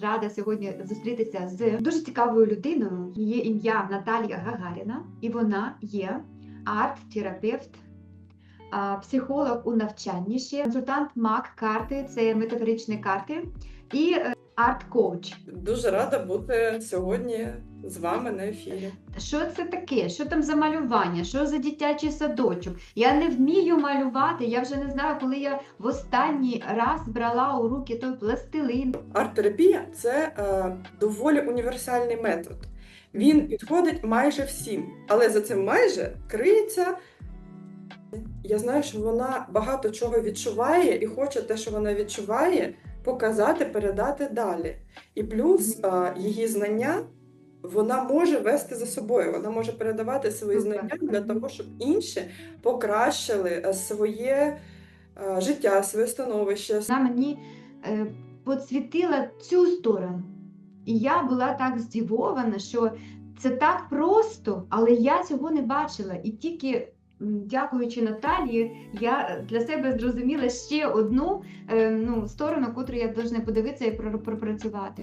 Рада сьогодні зустрітися з дуже цікавою людиною. Її ім'я Наталія Гагаріна, і вона є арт-терапевт, психолог у навчанні ще, консультант МАК карти, це метафоричні карти, і е, арт-коуч. Дуже рада бути сьогодні з вами на ефірі. Що це таке? Що там за малювання? Що за дитячий садочок? Я не вмію малювати. Я вже не знаю, коли я в останній раз брала у руки той пластилин. Арт-терапія це е, доволі універсальний метод. Він підходить майже всім, але за цим майже криється. Я знаю, що вона багато чого відчуває і хоче те, що вона відчуває, показати, передати далі. І плюс е, її знання вона може вести за собою, вона може передавати свої знання для того, щоб інші покращили е, своє е, життя, своє становище, Вона мені е, підсвітила цю сторону. І я була так здивована, що це так просто, але я цього не бачила. І тільки дякуючи Наталії, я е, для себе зрозуміла ще одну е, ну, сторону, яку я повинна подивитися і про- пропрацювати.